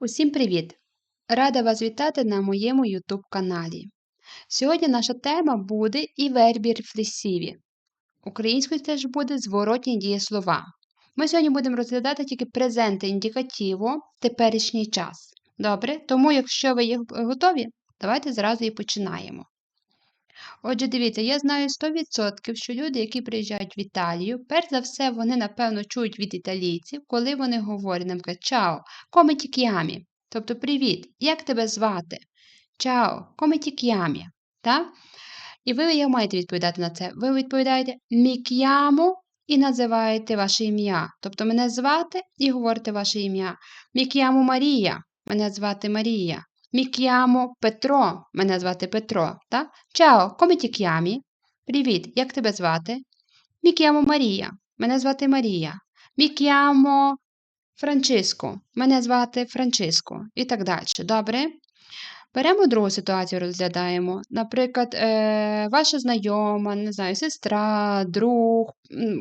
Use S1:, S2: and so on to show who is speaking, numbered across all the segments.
S1: Усім привіт! Рада вас вітати на моєму YouTube каналі. Сьогодні наша тема буде і вербі рефлексиві. Українською теж буде зворотні дієслова. Ми сьогодні будемо розглядати тільки презенти індикативу, теперішній час. Добре? Тому, якщо ви є готові, давайте зразу і починаємо. Отже, дивіться, я знаю 100%, що люди, які приїжджають в Італію, перш за все, вони, напевно, чують від італійців, коли вони говорять, наприклад, Чао, ti chiami? Тобто, привіт, як тебе звати? Чао, chiami? Так? І ви як маєте відповідати на це? Ви відповідаєте «Mi chiamo» і називаєте ваше ім'я. Тобто мене звати і говорите ваше ім'я. «Mi chiamo Марія. Мене звати Марія. Chiamo Петро. Мене звати Петро. Так? Ciao, come ti chiami? Привіт, як тебе звати? Chiamo Марія. Мене звати Марія. Mi chiamo. Мене звати Франчиско. І так далі. Добре? Беремо другу ситуацію, розглядаємо. Наприклад, е, ваша знайома, не знаю, сестра, друг,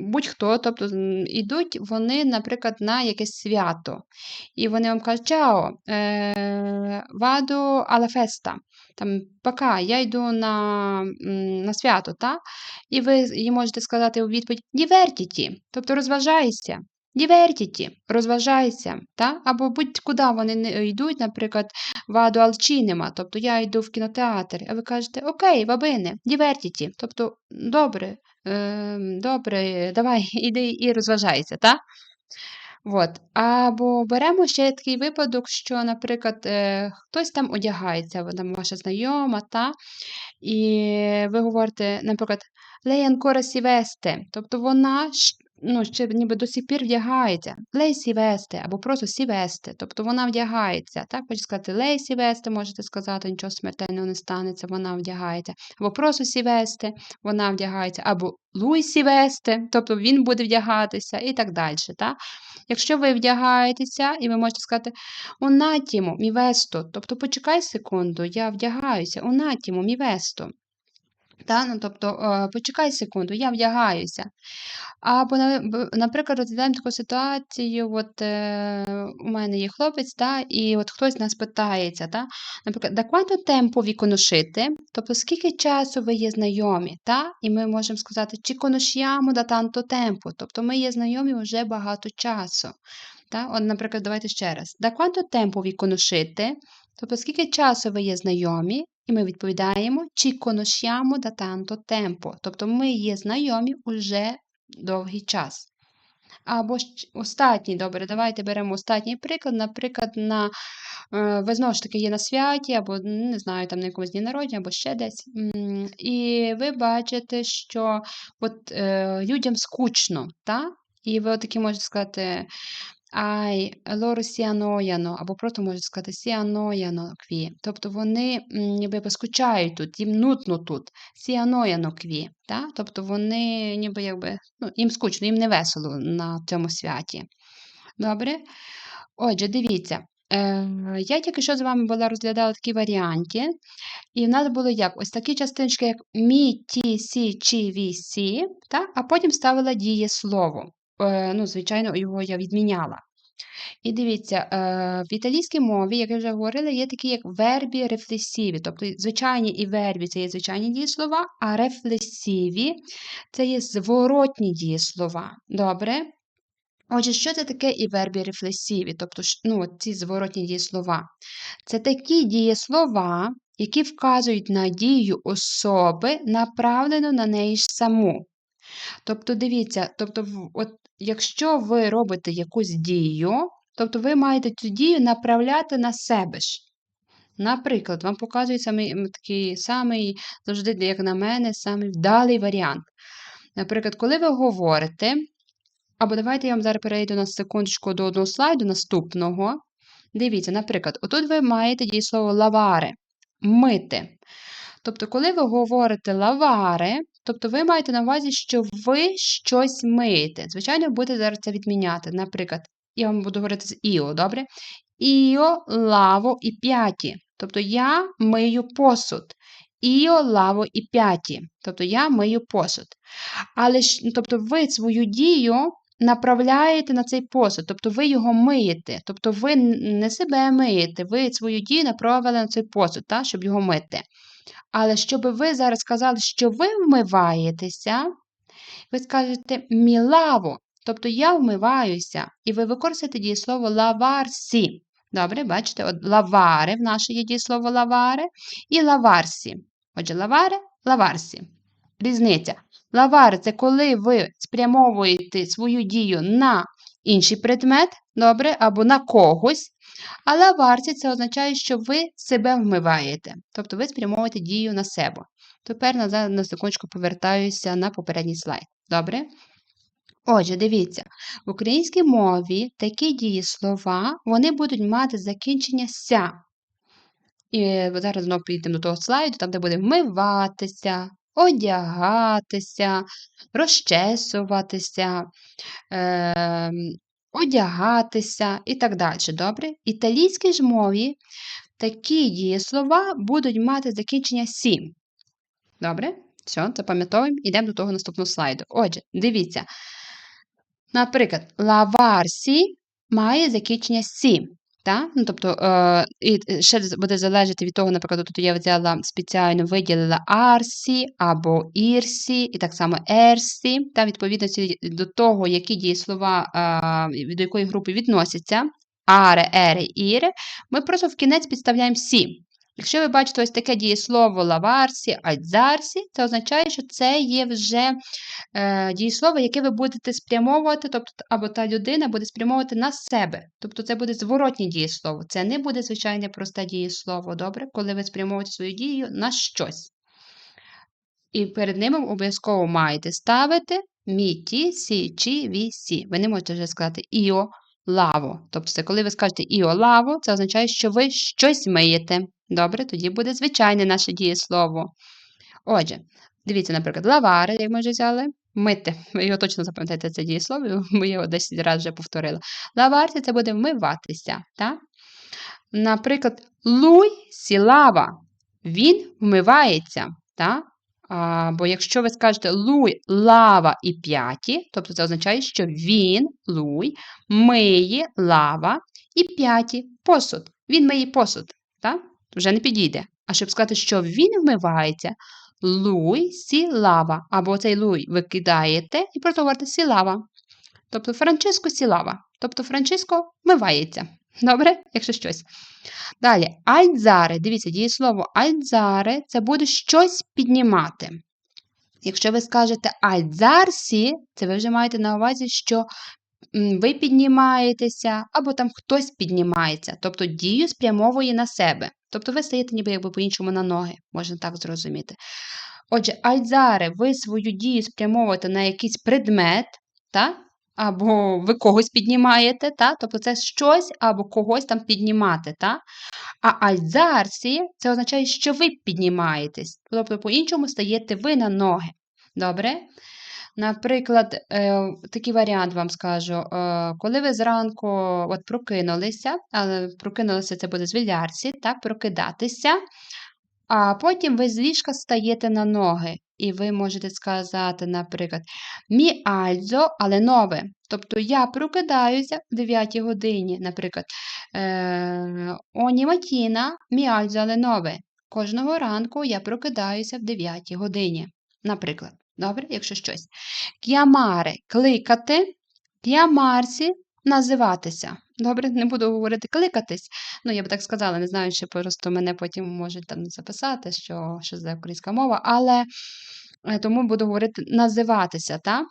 S1: будь-хто, тобто йдуть вони, наприклад, на якесь свято. І вони вам кажуть, чао, е, ваду festa, там, пока, я йду на на свято, та? і ви їй можете сказати у відповідь «дівертіті», тобто розважайся. Дівертіті, розважайся, та? або будь-куди вони не йдуть, наприклад, ваду алчинема, тобто я йду в кінотеатр, а ви кажете Окей, вабине, дівертіті, тобто добре, е, добре, давай, іди і розважайся. та? От. Або беремо ще такий випадок, що, наприклад, е, хтось там одягається, там ваша знайома, та? і ви говорите, наприклад, ancora si тобто вона ну, ще ніби до сих пір вдягається. Lei si veste, або просто veste, тобто вона вдягається. Так, Хочу сказати, lei si veste, можете сказати, нічого смертельного не станеться, вона вдягається. Або просто veste, вона вдягається, або lui si veste, тобто він буде вдягатися і так далі. Так? Якщо ви вдягаєтеся, і ви можете сказати un attimo, mi тобто почекай секунду, я вдягаюся, attimo, mi vesto. Та? Ну, Тобто, е, почекай секунду, я вдягаюся. Або, наприклад, розглядаємо таку ситуацію, от е, у мене є хлопець, та, і от хтось нас питається, та, наприклад, да tempo vi conoscete? Тобто, скільки часу ви є знайомі? Та? І ми можемо сказати, чи conosciamo da tanto tempo? Тобто ми є знайомі вже багато часу. Та? От, Наприклад, давайте ще раз. Da quanto tempo vi conoscete? Тобто, скільки часу ви є знайомі? І ми відповідаємо, чи conosciamo da tanto tempo. Тобто ми є знайомі уже довгий час. Або остатній, добре, давайте беремо останній приклад. Наприклад, на, е, ви знову ж таки є на святі, або, не знаю, там на якомусь дні народження, або ще десь. І ви бачите, що от, е, людям скучно, так? І ви такі можете сказати, Ай, loro si або просто можуть сказати si annoiano qui. Тобто вони ніби поскучають тут, їм нудно тут. Si annoiano qui. Так? Тобто вони ніби якби, ну, їм скучно, їм не весело на цьому святі. Добре? Отже, дивіться. Е, Я тільки що з вами була розглядала такі варіанти, і в нас було як ось такі частинки, як мі, ті, сі, чи, ві, сі, так? а потім ставила дієслово. Е, ну, звичайно, його я відміняла. І дивіться, е, в італійській мові, як я вже говорила, є такі як вербі рефлесиві. Тобто звичайні і вербі це є звичайні дієслова, а рефлесиві це є зворотні дієслова. Добре? Отже, що це таке і вербі рефлесиві, тобто ну, ці зворотні дієслова? Це такі дієслова, які вказують на дію особи, направлену на неї ж саму. Тобто, дивіться, тобто, от, якщо ви робите якусь дію, тобто ви маєте цю дію направляти на себе ж. Наприклад, вам показують такий самий, завжди, як на мене, самий вдалий варіант. Наприклад, коли ви говорите, або давайте я вам зараз перейду на секундочку до одного слайду наступного. Дивіться, наприклад, отут ви маєте дієслово лаваре мити. Тобто, коли ви говорите лаваре, Тобто ви маєте на увазі, що ви щось миєте. Звичайно, будете зараз це відміняти. Наприклад, я вам буду говорити з Іо, добре? Іо, лаво і п'яті. Тобто я мию посуд. Іо, лаво і п'яті. Тобто я мию посуд. Але тобто, ви свою дію направляєте на цей посуд, тобто ви його миєте. Тобто ви не себе миєте, ви свою дію направили на цей посуд, та, щоб його мити. Але щоб ви зараз сказали, що ви вмиваєтеся, ви скажете мілаво, тобто я вмиваюся, і ви використаєте дієслово лаварсі. Добре, бачите, от лаваре в наше є дієслово лаваре і лаварсі. Отже, лаваре, лаварсі. Різниця. Лаваре це коли ви спрямовуєте свою дію на інший предмет, добре, або на когось. А лаварсі це означає, що ви себе вмиваєте, тобто ви спрямовуєте дію на себе. Тепер назад на секундочку повертаюся на попередній слайд. Добре? Отже, дивіться, в українській мові такі дієслова вони будуть мати закінчення ся. І зараз знову підійдемо до того слайду, там, де буде вмиватися, одягатися, розчесуватися, е, одягатися і так далі. Добре? Італійській ж мові такі дієслова будуть мати закінчення сі. Добре? Все, запам'ятовуємо, йдемо до того наступного слайду. Отже, дивіться. Наприклад, лаварсі має закінчення сі. Та? Ну, тобто, е, і ще буде залежати від того, наприклад, тут я взяла спеціально виділила арсі або ірсі, і так само ерсі, та відповідності до того, які дієслова е, до якої групи відносяться, аре, ере, іре, ми просто в кінець підставляємо сі. Якщо ви бачите ось таке дієслово лаварсі, альдзарсі, це означає, що це є вже е, дієслово, яке ви будете спрямовувати, тобто або та людина буде спрямовувати на себе. Тобто це буде зворотнє дієслово. Це не буде звичайне просте дієслово, добре, коли ви спрямовуєте свою дію на щось. І перед ними обов'язково маєте ставити мі, ті, сі, чі, ві, сі. Ви не можете вже сказати іо лаво. Тобто, це коли ви скажете іо лаво, це означає, що ви щось миєте. Добре, тоді буде звичайне наше дієслово. Отже, дивіться, наприклад, лавари, як ми вже взяли, мити. Ви його точно запам'ятаєте це дієслово, бо я його 10 разів вже повторила. Лаварці це буде вмиватися. Так? Наприклад, луй сілава. Він вмивається. Так? А, бо якщо ви скажете луй лава і п'яті, тобто це означає, що він, луй, миє лава і п'яті посуд. Він миє посуд. Вже не підійде. А щоб сказати, що він вмивається, луй сі лава. Або цей луй ви кидаєте і просто говорите сі лава. Тобто Франчиско сі лава. Тобто Франчиско вмивається. Добре, якщо щось. Далі, альдзаре. Дивіться, дієслово альдзаре це буде щось піднімати. Якщо ви скажете альдзарсі, це ви вже маєте на увазі, що ви піднімаєтеся, або там хтось піднімається, тобто дію спрямовує на себе. Тобто ви стаєте ніби якби по-іншому на ноги, можна так зрозуміти. Отже, альдзаре, ви свою дію спрямовуєте на якийсь предмет, та? або ви когось піднімаєте, та? тобто це щось або когось там піднімати. Та? А альдзарсі це означає, що ви піднімаєтесь, тобто по-іншому стаєте ви на ноги. Добре? Наприклад, е, такий варіант вам скажу. Е, коли ви зранку от прокинулися, але прокинулися це буде з вілярці, так, прокидатися, а потім ви з ліжка стаєте на ноги. І ви можете сказати, наприклад, мі альзо, але нове. Тобто я прокидаюся в 9 годині, наприклад, е, оні матіна, мі альзо, але нове. Кожного ранку я прокидаюся в 9 годині, наприклад. Добре, якщо щось. К'ямаре кликати, к'ямарсі називатися. Добре, не буду говорити кликатись. Ну, я би так сказала, не знаю, чи просто мене потім можуть там записати, що що це українська мова, але е, тому буду говорити називатися, так?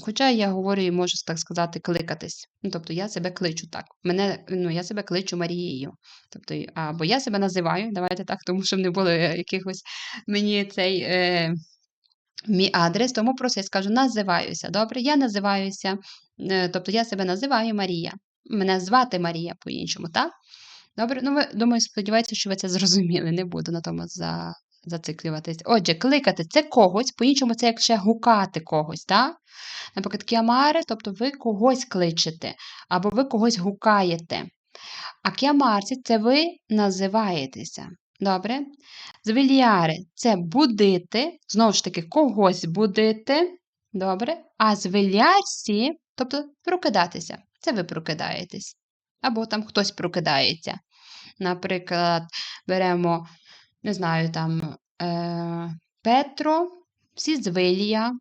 S1: Хоча я говорю і можу так сказати, кликатись. Ну, Тобто я себе кличу так. Мене, ну, Я себе кличу Марією. Тобто, Або я себе називаю, давайте так, тому що не було якихось мені цей. Е, Мій адрес, тому просто я скажу називаюся. Добре, я називаюся, е, тобто я себе називаю Марія. Мене звати Марія по-іншому, так? Добре, ну ви думаю, сподіваюся, що ви це зрозуміли, не буду на тому за, зациклюватись. Отже, кликати це когось, по-іншому це як ще гукати когось, так? Наприклад, кіамаре, тобто ви когось кличете, або ви когось гукаєте. А кіамарці це ви називаєтеся. Добре? Звільяри це будити, знову ж таки, когось будити. Добре? А звелярсі Тобто прокидатися. Це ви прокидаєтесь. Або там хтось прокидається. Наприклад, беремо, не знаю, там е, Петро, всі звилія,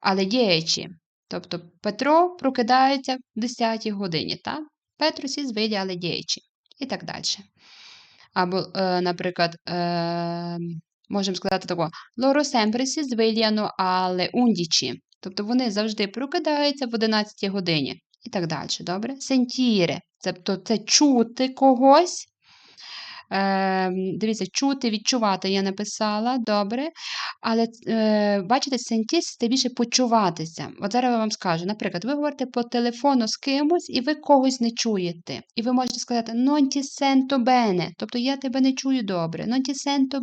S1: але діячі. Тобто Петро прокидається в 10 годині, так? Петро сі звилі, але діячі. І так далі. Або, е, наприклад, е, можемо сказати такого: Лоро Семпресі з svegliano alle 11. Тобто вони завжди прокидаються в 11 годині. І так далі. Добре? Сентіре, Тобто це чути когось. Е, Дивіться, чути, відчувати я написала, добре. Але е, бачите, сентіс це більше почуватися. От зараз я вам скажу, наприклад, ви говорите по телефону з кимось, і ви когось не чуєте. І ви можете сказати non ti sento тобто я тебе не чую добре, non ti sento?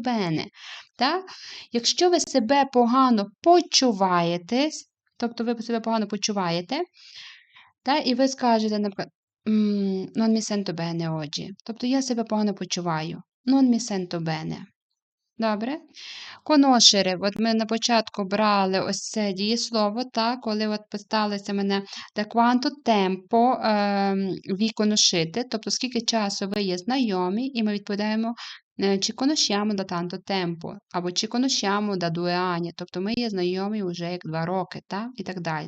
S1: Якщо ви себе погано почуваєтесь, тобто ви себе погано почуваєте, так, і ви скажете, наприклад, non mi sento bene oggi. Тобто я себе погано почуваю. Non mi sento bene. Добре? Conoscere. От ми на початку брали ось це дієслово, так, коли от питалися мене quanto tempo ем, vi conoscete, тобто скільки часу ви є знайомі, і ми відповідаємо е, ci conosciamo da tanto tempo, або ci conosciamo da due anni, тобто ми є знайомі вже як два роки, так, і так далі.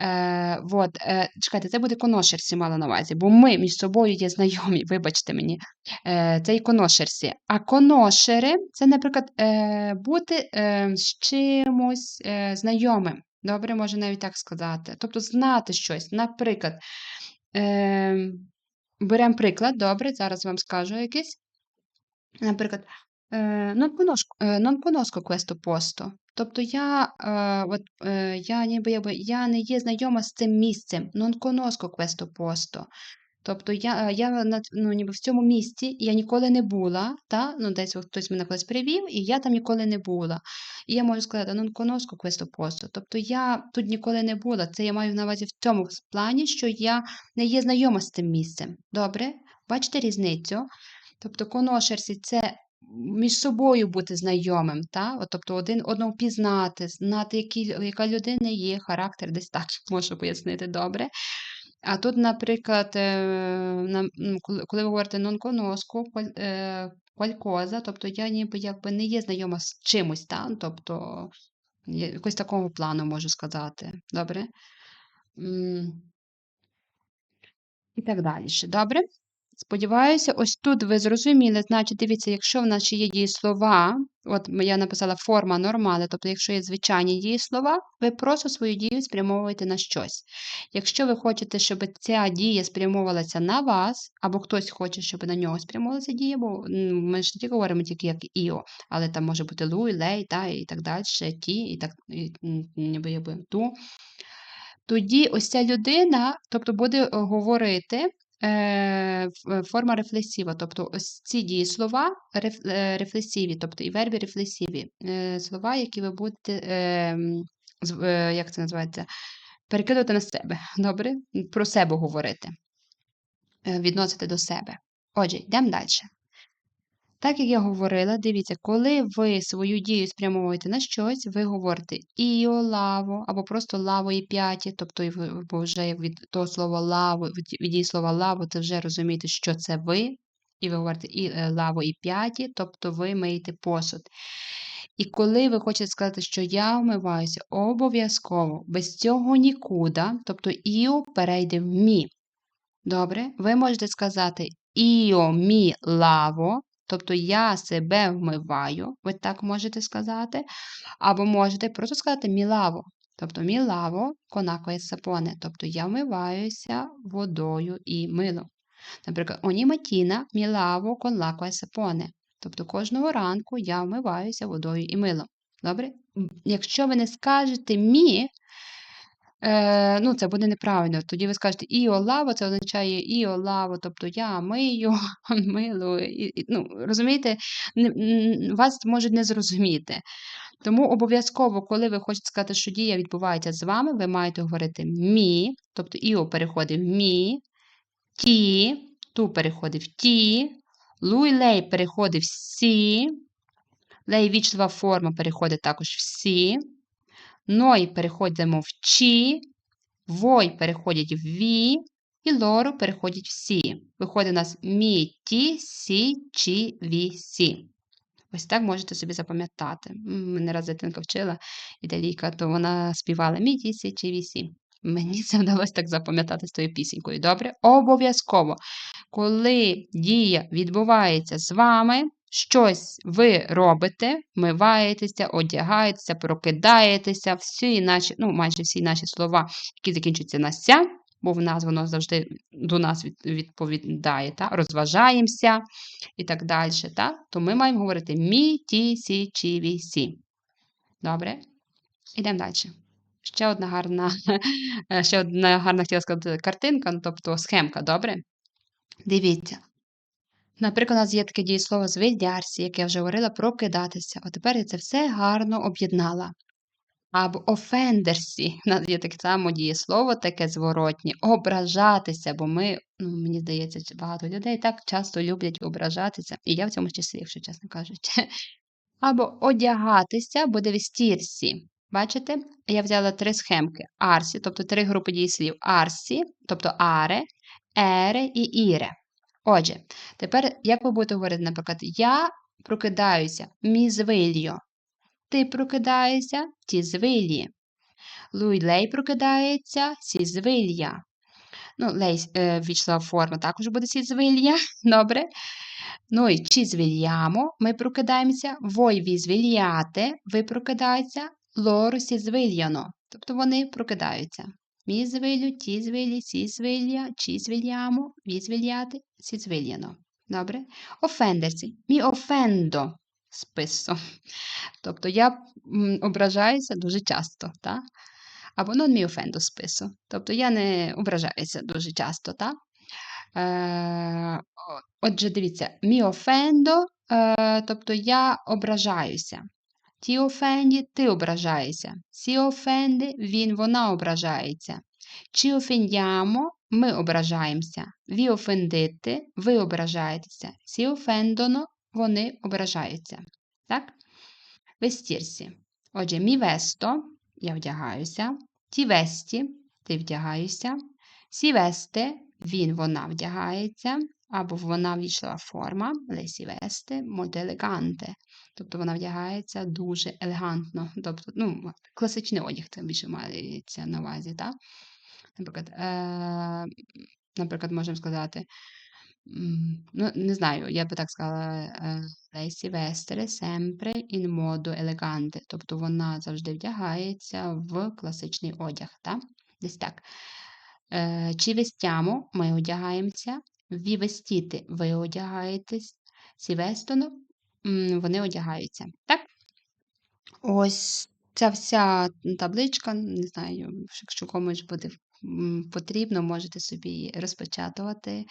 S1: Е, вот, е, Чекайте, це буде коношерсі мала на увазі, бо ми між собою є знайомі, вибачте мені, е, це і коношерсі. А коношери це, наприклад, е, бути е, з чимось е, знайомим. Добре, можна навіть так сказати. Тобто знати щось. Наприклад, е, беремо приклад, добре, зараз вам скажу якийсь. Наприклад, е, non conosco, questo. Тобто я е, от, е, я ніби я не є знайома з цим місцем. Non conosco questo. Тобто я е, я ну, ніби в цьому місці я ніколи не була, та? ну, десь хтось мене колись привів, і я там ніколи не була. І я можу сказати, non conosco questo posto. Тобто я тут ніколи не була. Це я маю на увазі в цьому плані, що я не є знайома з цим місцем. Добре? Бачите різницю? Тобто коношерсі це між собою бути знайомим, та? От, тобто один одного пізнати, знати, які, яка людина є, характер, десь так можу пояснити добре. А тут, наприклад, е, на, коли, ви говорите нонконоску, квалькоза, тобто я ніби якби не є знайома з чимось, та? тобто якось такого плану можу сказати. Добре? І так далі. Добре? Сподіваюся, ось тут ви зрозуміли, значить, дивіться, якщо в нас є дієслова, от я написала форма нормали, тобто, якщо є звичайні дієслова, ви просто свою дію спрямовуєте на щось. Якщо ви хочете, щоб ця дія спрямовувалася на вас, або хтось хоче, щоб на нього спрямовувалася дія, бо ми ж не тільки говоримо тільки як іо, але там може бути луй, лей, та, і так далі, ті, і так, і, ніби, якби, ту. Тоді ось ця людина, тобто буде говорити. Е, форма рефлексива, тобто ось ці дієслова е, рефлексиві, тобто і вербі рефлексиві, е, слова, які ви будете, як це називається, перекидувати на себе. Добре? Про себе говорити, відносити до себе. Отже, йдемо далі. Так як я говорила, дивіться, коли ви свою дію спрямовуєте на щось, ви говорите іо, лаво, або просто лаво і п'яті, тобто бо вже від того слова лаво, від дії слова лаво, це вже розумієте, що це ви. І ви говорите і е, лаво і п'яті, тобто ви миєте посуд. І коли ви хочете сказати, що я вмиваюся, обов'язково, без цього нікуди, тобто іо перейде в мі. Добре? Ви можете сказати іо мі лаво, Тобто я себе вмиваю, ви так можете сказати. Або можете просто сказати мілаво. Тобто мілаво конакоє сапоне. Тобто я вмиваюся водою і милом. Наприклад, оні матіна мілаво con сапоне. Тобто кожного ранку я вмиваюся водою і милом. Добре? Якщо ви не скажете мі, Е, ну, Це буде неправильно. Тоді ви скажете іолаво, це означає іолаво, тобто я мию. І, і, ну, Розумієте, не, вас можуть не зрозуміти. Тому обов'язково, коли ви хочете сказати, що дія відбувається з вами, ви маєте говорити мі, тобто іо переходить в мі, ті, ту переходить в ті, луй лей переходить в сі, лей вічлива форма переходить також в сі. Ной переходимо в чі, Вой переходять в ві, і лору переходять в сі. Виходить у нас мі, ті, сі, чі, ві, сі. Ось так можете собі запам'ятати. Мене раз дитинка вчила італійка, то вона співала мі, ті, сі, чі, ві, сі. Мені це вдалося так запам'ятати з тою пісенькою. Добре? Обов'язково. Коли дія відбувається з вами, щось ви робите, вмиваєтеся, одягаєтеся, прокидаєтеся, всі наші, ну, майже всі наші слова, які закінчуються на ся, бо в нас воно завжди до нас відповідає, та? розважаємося і так далі, та? то ми маємо говорити мі, ті, сі, чі, ві, сі. Добре? Йдемо далі. Ще одна гарна, ще одна гарна хотіла сказати картинка, ну, тобто схемка, добре? Дивіться. Наприклад, у нас є таке дієслово звидярсі, яке я вже говорила, прокидатися. От тепер я це все гарно об'єднала. Або офендерсі. У нас є таке само дієслово, таке зворотнє. Ображатися, бо ми, ну, мені здається, багато людей так часто люблять ображатися. І я в цьому числі, якщо чесно кажучи. Або одягатися буде вестірсі. Бачите? Я взяла три схемки. Арсі, тобто три групи дієслів. Арсі, тобто аре, ере і іре. Отже, тепер як ви будете говорити, наприклад, я прокидаюся, мі. Ти прокидаєшся, ті звилі. Луй лей прокидається, сі звилья. Ну, лей е, ввійшла форма, також буде сі звилья. Добре. Ну і чи звільямо, ми прокидаємося, вой ві звільяте, ви прокидаєтеся, лору сі звильяно. Тобто вони прокидаються. Мі звилю, ті звилі, сі звильяно. Добре? Офендерці. Мі офендо списо. Тобто я ображаюся дуже часто, так? Або non mi offendo spesso. Тобто я не ображаюся дуже часто, так? Е, отже, дивіться, mi offendo, е, тобто я ображаюся. Ті offendi, ти ображаєшся. Сі offende, він, вона ображається. Ci offendiamo, ми ображаємося. Ви offendete, ви ображаєтеся. Сі offendono, вони ображаються. Так? Вестірсі. Отже, мі весто, я вдягаюся. Ті весті, ти вдягаєшся. Сі весте, він, вона вдягається. Або вона війшла форма, лесі весте, molto elegante. Тобто вона вдягається дуже елегантно. Тобто, ну, класичний одяг це більше мається на увазі, так? Наприклад, е, наприклад, можемо сказати, ну, не знаю, я би так сказала, е, si veste sempre in modo elegante, тобто вона завжди вдягається в класичний одяг, так? Десь так. Е, Чи вестямо, ми одягаємося. Ві вестіти, ви одягаєтесь. Сі вони одягаються. Так? Ось ця вся табличка, не знаю, якщо комусь буде потрібно, можете собі її розпечатувати.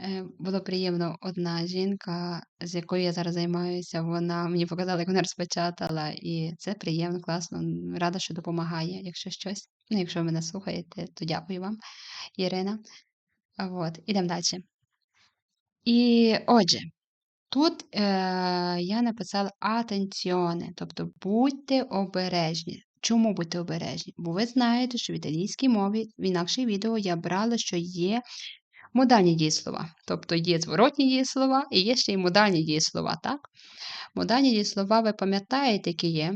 S1: Е, Було приємно одна жінка, з якою я зараз займаюся, вона мені показала, як вона розпечатала, і це приємно, класно. Рада, що допомагає, якщо щось. Ну, якщо ви мене слухаєте, то дякую вам, Ірина. А От, ідемо далі. І отже, тут е, я написала атенціоне, тобто будьте обережні. Чому будьте обережні? Бо ви знаєте, що в італійській мові в інакше відео я брала, що є модальні дієслова. Тобто є зворотні дієслова і є ще й модальні дієслова, так? Модальні дієслова ви пам'ятаєте, які є?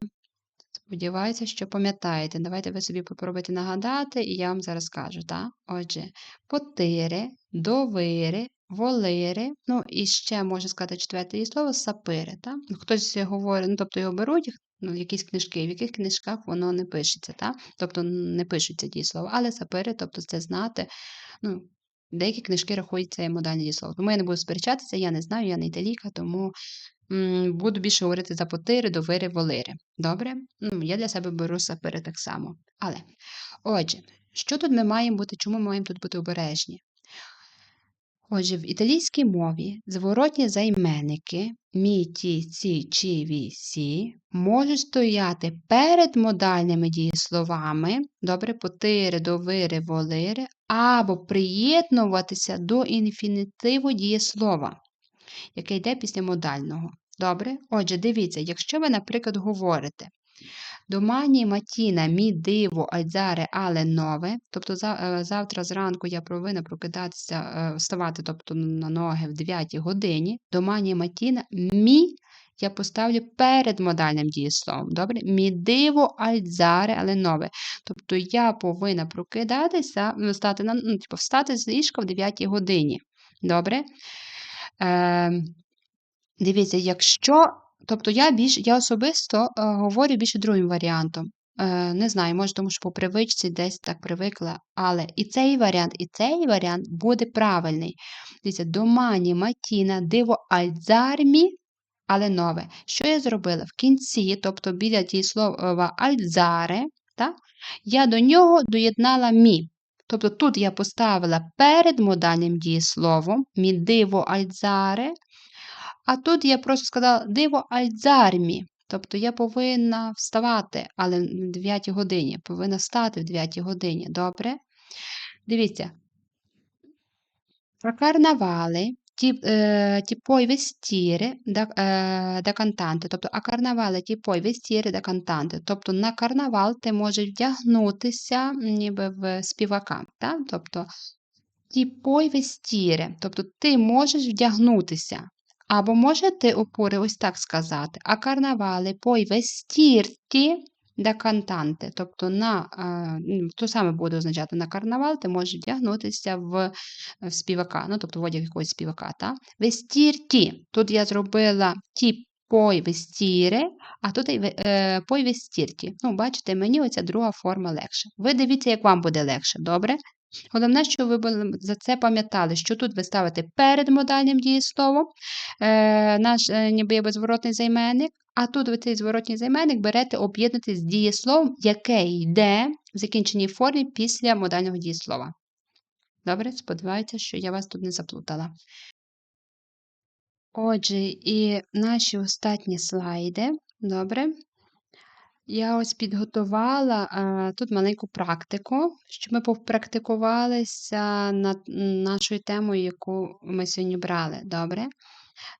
S1: Сподіваюся, що пам'ятаєте. Давайте ви собі попробуйте нагадати, і я вам зараз скажу, так? Отже, потири, довири, волири, ну і ще можна сказати четверте її слово сапири. Так? Ну, Хтось говорить, ну тобто його беруть, ну, якісь книжки, в яких книжках воно не пишеться, так? тобто не пишуться дієслова, але сапири, тобто це знати. ну, Деякі книжки рахують це модальне дієслово. Тому я не буду сперечатися, я не знаю, я не італійка, тому буду більше говорити за потири, довири, волири. Добре? Ну, я для себе беру сапири так само. Але, отже, що тут ми маємо бути, чому ми маємо тут бути обережні? Отже, в італійській мові зворотні займенники мі, ті, ці, чі, ві, сі можуть стояти перед модальними дієсловами, добре, потири, довири, волири, або приєднуватися до інфінітиву дієслова, яке йде після модального. Добре? Отже, дивіться, якщо ви, наприклад, говорите Домані матіна, мі диво, альдзаре, але нове. Тобто е, завтра зранку я повинна прокидатися, е, вставати тобто, на ноги в 9 годині. Домані матіна, мі я поставлю перед модальним дієсловом. Добре? Мі диво, альдзаре, але нове. Тобто я повинна прокидатися, встати, на, ну, типу, встати з ліжка в 9 годині. Добре? Е, Дивіться, якщо. Тобто я більш, я особисто е, говорю більше другим варіантом. Е, Не знаю, може, тому що по привичці десь так привикла. Але і цей варіант, і цей варіант буде правильний. Дивіться, домані, матіна, диво альдзармі, але нове. Що я зробила? В кінці, тобто біля дієслова альдзаре, так, я до нього доєднала мі. Тобто тут я поставила перед модальним дієсловом мі диво альдзаре, а тут я просто сказала диво альдзармі. Тобто я повинна вставати, але в 9 годині. Повинна встати в 9 годині. Добре? Дивіться. Про карнавали ті, е, ті poi vestire da, е, da cantante. Тобто, а карнавали ті poi vestire da cantante. Тобто на карнавал ти можеш вдягнутися ніби в співака. Так? Тобто, ті poi vestire. Тобто ти можеш вдягнутися. Або можете опори ось так сказати, а карнавали poi vestirti да кантанте. Тобто на, ну, то саме буде означати на карнавал, ти можеш вдягнутися в, в співака, ну, тобто в одяг якогось співака. Та? Vestirti. Тут я зробила ті poi vestire, а тут е, poi vestirti. Ну, бачите, мені оця друга форма легше. Ви дивіться, як вам буде легше, добре? Головне, що ви за це пам'ятали, що тут ви ставите перед модальним дієсловом, е, наш е, ніби безворотний займенник, а тут ви цей зворотній займенник берете об'єднати з дієсловом, яке йде в закінченій формі після модального дієслова. Добре, сподіваюся, що я вас тут не заплутала. Отже, і наші останні слайди. Добре. Я ось підготувала а, тут маленьку практику, щоб ми попрактикувалися над нашою темою, яку ми сьогодні брали. Добре?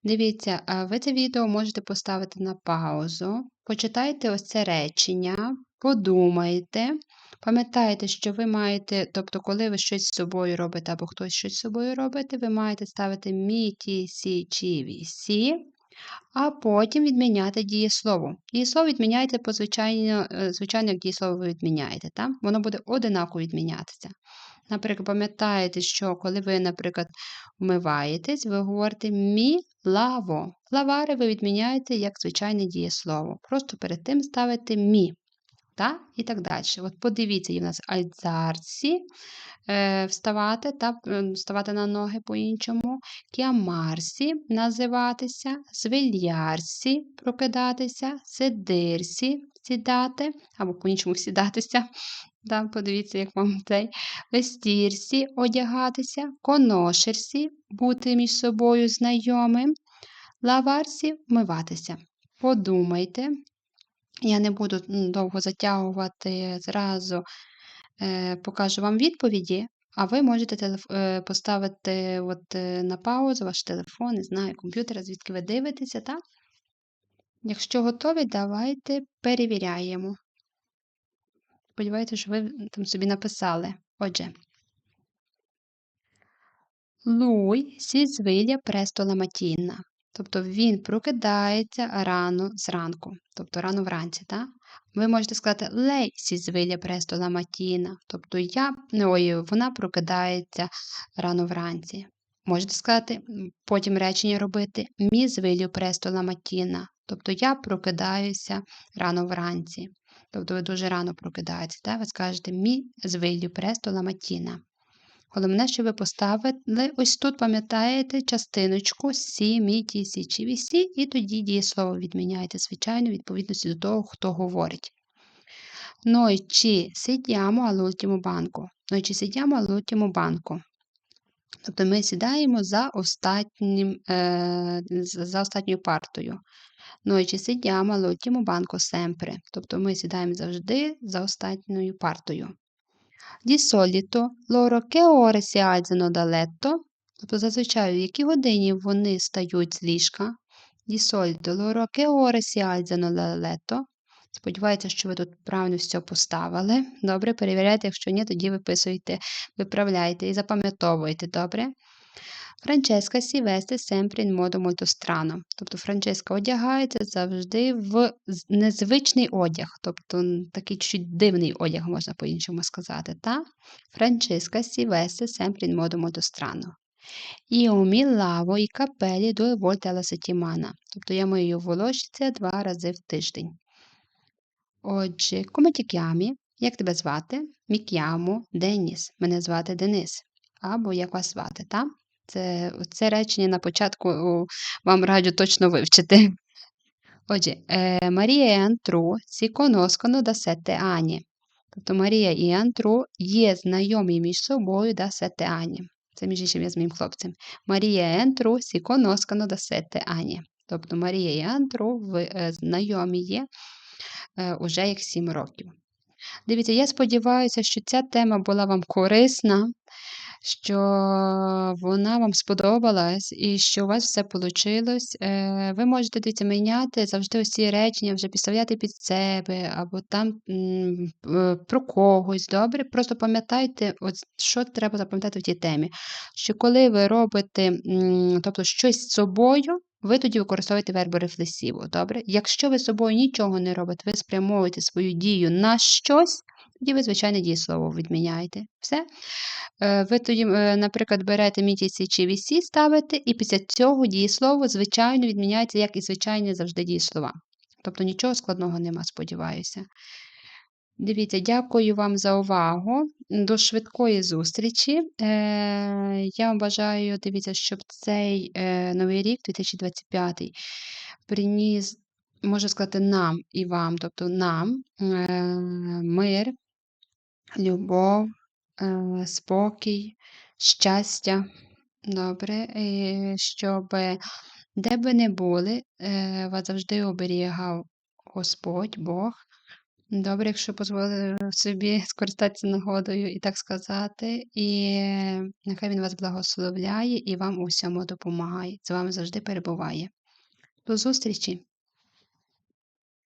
S1: Дивіться, ви це відео можете поставити на паузу, почитайте ось це речення, подумайте. Пам'ятайте, що ви маєте, тобто, коли ви щось з собою робите, або хтось щось з собою робите, ви маєте ставити мі, ті, сі, чи, ві, а потім відміняти дієслово. Дієслово відміняєте по звичайно, е, звичайно, як дієслово ви відміняєте. Так? Воно буде одинаково відмінятися. Наприклад, пам'ятаєте, що коли ви, наприклад, вмиваєтесь, ви говорите мі лаво. Лавари ви відміняєте як звичайне дієслово. Просто перед тим ставите мі. Та? І так далі. От подивіться, є в нас альдзарсі, е, вставати та вставати на ноги по-іншому, кіамарсі називатися, звельярсі прокидатися, сидирсі сідати, або по-іншому сідатися. Да, Подивіться, як вам цей вестірсі одягатися, коношерсі бути між собою знайомим, лаварсі вмиватися. Подумайте, я не буду довго затягувати зразу е, покажу вам відповіді, а ви можете е, поставити от е, на паузу ваш телефон, не знаю, комп'ютер, звідки ви дивитеся, так? Якщо готові, давайте перевіряємо. Сподіваюся, що ви там собі написали. Отже. Sveglia presto la mattina. Тобто він прокидається рано зранку, тобто рано вранці. так? Ви можете сказати si sveglia presto la mattina, тобто я, ой, вона прокидається рано вранці. Можете сказати, потім речення робити mi sveglio presto la mattina, тобто я прокидаюся рано вранці. Тобто ви дуже рано прокидаєтеся. Ви скажете mi sveglio presto la mattina. Головне, що ви поставили ось тут, пам'ятаєте, частиночку сі, мі, ті, сі, чи вісі, і тоді дієслово відміняєте, звичайно, відповідності до того, хто говорить. Noi ci sediamo all'ultimo banco. Noi ci sediamo all'ultimo banco. Тобто ми сідаємо за останнім, е, за останньою партою. Noi ci sediamo all'ultimo banco sempre. Тобто ми сідаємо завжди за останньою партою. Di solito loro che ore si? Тобто зазвичай, в якій годині вони стають з ліжка. Di solito loro che ore si? Сподіваюся, що ви тут правильно все поставили. Добре, перевіряйте, якщо ні, тоді виписуйте, виправляйте і запам'ятовуйте, добре? Франческа сі вести sempre in modo molto strano. Тобто Франческа одягається завжди в незвичний одяг, тобто такий чуть дивний одяг, можна по-іншому сказати. Та? Франческа сі вести sempre in modo molto strano. Io mi lavo i capelli due volte alla settimana. Тобто я мию волосся два рази в тиждень. Отже, come ti chiami? Як тебе звати? Mi chiamo Деніс. Мене звати Денис. Або як вас звати, так? Це, це речення на початку вам раджу точно вивчити. Отже, е, Марія і Антру conoscono da sette anni. Тобто Марія і Антру є знайомі між собою sette anni. Це між іншим я з моїм хлопцем. Марія і Антру conoscono da sette anni. Тобто Марія і Антру е, знайомі є е, уже як 7 років. Дивіться, я сподіваюся, що ця тема була вам корисна, що вона вам сподобалась і що у вас все вийшло. Ви можете дивіться, міняти завжди ці речення, вже підставляти під себе, або там е, про когось. Добре? Просто пам'ятайте, от, що треба запам'ятати в тій темі. Що коли ви робите тобто, щось з собою, ви тоді використовуєте вербу рефлексиву. Добре? Якщо ви з собою нічого не робите, ви спрямовуєте свою дію на щось, тоді ви звичайне дієслово відміняєте. Все. Е, Ви тоді, е, наприклад, берете мітіці чи вісі, ставите, і після цього дієслово, звичайно, відміняється, як і звичайні завжди дієслова. Тобто нічого складного нема, сподіваюся. Дивіться, дякую вам за увагу. До швидкої зустрічі. Е, я вам бажаю, дивіться, щоб цей е, новий рік, 2025, приніс, можу сказати, нам і вам, тобто нам е, мир, любов, е, спокій, щастя. Добре, і щоб де би не були, е, вас завжди оберігав Господь, Бог. Добре, якщо дозволили собі скористатися нагодою і так сказати, і нехай він вас благословляє і вам у всьому допомагає. З вами завжди перебуває. До зустрічі!